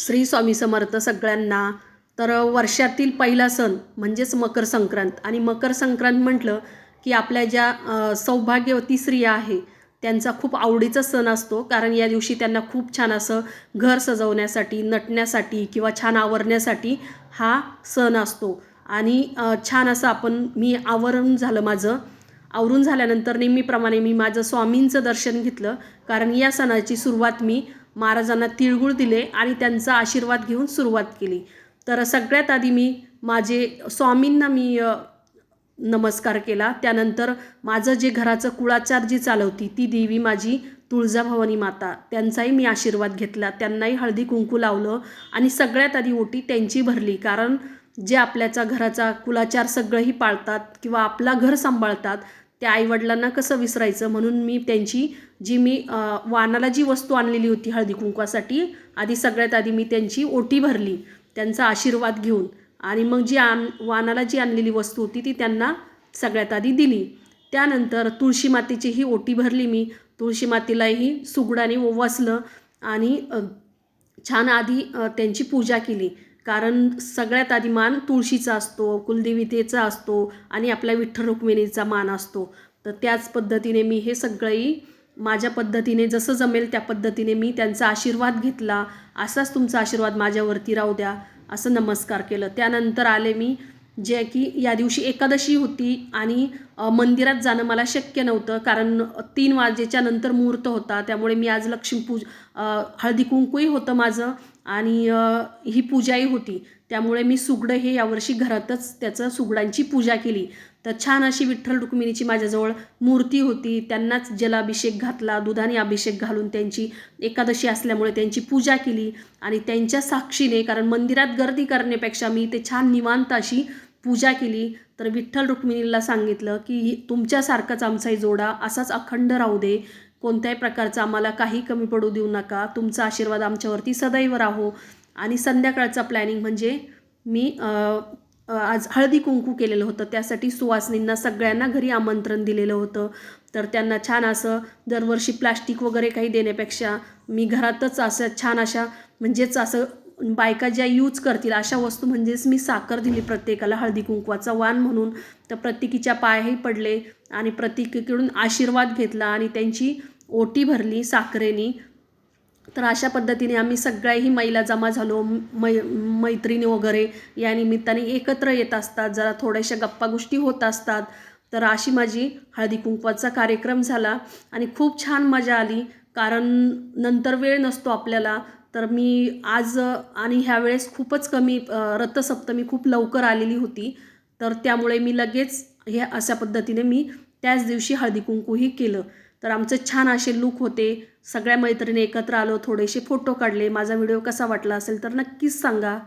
श्री स्वामी समर्थ सगळ्यांना. तर वर्षातील पहिला सण म्हणजेच मकर संक्रांत. आणि मकर संक्रांत म्हटलं की आपल्या ज्या सौभाग्यवती स्त्रिया आहे त्यांचा खूप आवडीचा सण असतो. कारण या दिवशी त्यांना खूप छान असं घर सजवण्यासाठी नटण्यासाठी किंवा छान आवरण्यासाठी हा सण असतो. आणि छान असं आपण मी आवरून झालं माझं. आवरून झाल्यानंतर नेहमीप्रमाणे मी माझं स्वामींचं दर्शन घेतलं. कारण या सणाची सुरुवात मी महाराजांना तिळगुळ दिले आणि त्यांचा आशीर्वाद घेऊन सुरुवात केली. तर सगळ्यात आधी मी माझे स्वामींना मी नमस्कार केला. त्यानंतर माझं जे घराचं कुळाचार जी चालवती ती देवी माझी तुळजाभवानी माता त्यांचाही मी आशीर्वाद घेतला. त्यांनाही हळदी कुंकू लावलं आणि सगळ्यात आधी ओटी त्यांची भरली. कारण जे आपल्याचा घराचा कुलाचार सगळंही पाळतात किंवा आपला घर सांभाळतात त्या आईवडिलांना कसं विसरायचं? म्हणून मी त्यांची जी मी वानाला जी वस्तू आणलेली होती हळदी कुंकवासाठी आधी सगळ्यात आधी मी त्यांची ओटी भरली त्यांचा आशीर्वाद घेऊन. आणि मग जी आण वानाला जी आणलेली वस्तू होती ती त्यांना सगळ्यात आधी दिली. त्यानंतर तुळशी मातेची ही ओटी भरली मी. तुळशी मातेलाही सुगडाने ओवासलं आणि छान आधी त्यांची पूजा केली. कारण सगळ्यात आधी मान तुळशीचा असतो कुलदेवितेचा असतो आणि आपल्या विठ्ठल रुक्मिणीचा मान असतो. तर त्याच पद्धतीने मी हे सगळंही माझ्या पद्धतीने जसं जमेल त्या पद्धतीने मी त्यांचा आशीर्वाद घेतला. असाच तुमचा आशीर्वाद माझ्यावरती राहू द्या असं नमस्कार केलं. त्यानंतर आले मी जे की या दिवशी एकादशी होती आणि मंदिरात जाणं मला शक्य नव्हतं कारण तीन वाजेच्या नंतर मुहूर्त होता. त्यामुळे मी आज लक्ष्मीपूज हळदी कुंकूही होतं माझं. आणि ही पूजाही होती. त्यामुळे मी सुगडं हे यावर्षी घरातच त्याचं सुगडांची पूजा केली. तर छान अशी विठ्ठल रुक्मिणीची माझ्याजवळ मूर्ती होती. त्यांनाच जलाभिषेक घातला दुधाने अभिषेक घालून त्यांची एकादशी असल्यामुळे त्यांची पूजा केली आणि त्यांच्या साक्षीने कारण मंदिरात गर्दी करण्यापेक्षा मी ते छान निवांत अशी पूजा केली. तर विठ्ठल रुक्मिणीला सांगितलं की तुमच्यासारखाच आमचाही जोडा असाच अखंड राहू दे. कोणत्याही प्रकारचा आम्हाला काही कमी पडू देऊ नका. तुमचा आशीर्वाद आमच्यावरती सदैव राहो. आणि संध्याकाळचा प्लॅनिंग म्हणजे मी आज हळदी कुंकू केलेलं होतं. त्यासाठी सुवासनींना सगळ्यांना घरी आमंत्रण दिलेलं होतं. तर त्यांना छान असं दरवर्षी प्लास्टिक वगैरे काही देण्यापेक्षा मी घरातच असं छान अशा म्हणजेच असं बायका ज्या यूज करतील अशा वस्तू म्हणजेच मी साखर दिली प्रत्येकाला हळदी कुंकवाचा वाण म्हणून. तर प्रत्येकीच्या पायही पडले आणि प्रत्येकीकडून आशीर्वाद घेतला आणि त्यांची ओटी भरली साखरेनी. तर अशा पद्धतीने आम्ही सगळ्याही महिला जमा झालो मै मैत्रिणी वगैरे. या निमित्ताने एकत्र येत असतात जरा थोड्याशा गप्पा गोष्टी होत असतात. तर अशी माझी हळदी कुंकवाचा कार्यक्रम झाला आणि खूप छान मजा आली. कारण नंतर वेळ नसतो आपल्याला तर मी आज आणि ह्यावेळेस खूपच कमी रथसप्तमी खूप लवकर आलेली होती. तर त्यामुळे मी लगेच हे अशा पद्धतीने मी त्याच दिवशी हळदी कुंकूही केलं. तर आमचे छान असे लूक होते. सगळ्या मैत्रिणी एकत्र आलो थोडेसे फोटो काढले. माझा व्हिडिओ कसा वाटला असेल तर नक्कीच सांगा.